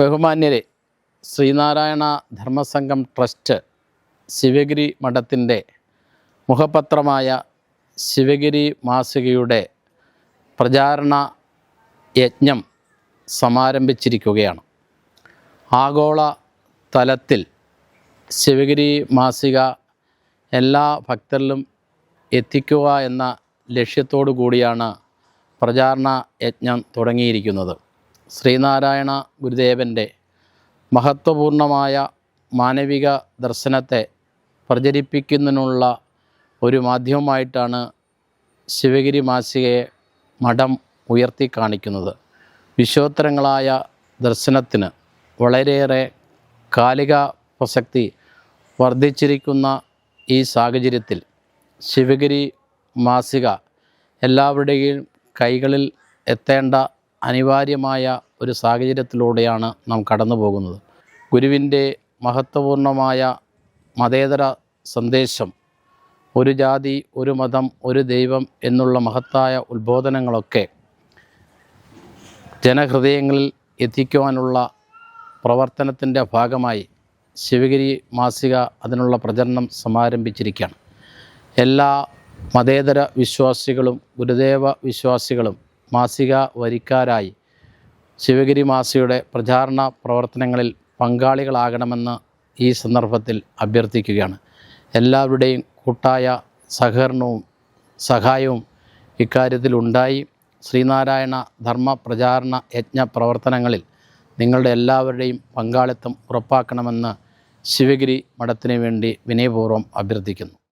ബഹുമാന്യരെ Sreenarayana Dharmasangham trust Sivagiri മഠത്തിന്റെ മുഖപത്രമായ ശിവഗിരി മാസികയുടെ പ്രചാരണ യജ്ഞം സമാരംഭിച്ചിരിക്കുകയാണ്. ആഗോള തലത്തിൽ ശിവഗിരി മാസിക എല്ലാ ഭക്തരിലും എത്തിക്കുക എന്ന ലക്ഷ്യത്തോടു കൂടിയാണ് പ്രചാരണ യജ്ഞം തുടങ്ങിയിരിക്കുന്നത്. ശ്രീനാരായണ ഗുരുദേവന്റെ മഹത്വപൂർണമായ മാനവിക ദർശനത്തെ പ്രചരിപ്പിക്കുന്നതിനുള്ള ഒരു മാധ്യമമായിട്ടാണ് ശിവഗിരി മാസികയെ മഠം ഉയർത്തി കാണിക്കുന്നത്. വിശ്വോത്തരങ്ങളായ ദർശനത്തിന് വളരെയേറെ കാലിക പ്രസക്തി വർദ്ധിച്ചിരിക്കുന്ന ഈ സാഹചര്യത്തിൽ ശിവഗിരി മാസിക എല്ലാവരുടെയും കൈകളിൽ എത്തേണ്ട അനിവാര്യമായ ഒരു സാഹചര്യത്തിലൂടെയാണ് നാം കടന്നു പോകുന്നത്. ഗുരുവിന്റെ മഹത്വപൂർണമായ മതേതര സന്ദേശം ഒരു ജാതി ഒരു മതം ഒരു ദൈവം എന്നുള്ള മഹത്തായ ഉത്ബോധനങ്ങളൊക്കെ ജനഹൃദയങ്ങളിൽ എത്തിക്കുവാനുള്ള പ്രവർത്തനത്തിന്റെ ഭാഗമായി ശിവഗിരി മാസിക അതിനുള്ള പ്രചരണം സമാരംഭിച്ചിരിക്കുകയാണ്. എല്ലാ മതേതര വിശ്വാസികളും ഗുരുദേവ വിശ്വാസികളും മാസിക വരിക്കാരായി. ശിവഗിരി മാസിയുടെ പ്രചാരണ പ്രവർത്തനങ്ങളിൽ പങ്കാളികളാകണമെന്ന് ഈ സന്ദർഭത്തിൽ അഭ്യർത്ഥിക്കുകയാണ്. എല്ലാവരുടെയും കൂട്ടായ സഹകരണവും സഹായവും ഇക്കാര്യത്തിലുണ്ടായി ശ്രീനാരായണ ധർമ്മ പ്രചാരണ യജ്ഞ പ്രവർത്തനങ്ങളിൽ നിങ്ങളുടെ എല്ലാവരുടെയും പങ്കാളിത്തം ഉറപ്പാക്കണമെന്ന് ശിവഗിരി മഠത്തിന് വേണ്ടി വിനയപൂർവം അഭ്യർത്ഥിക്കുന്നു.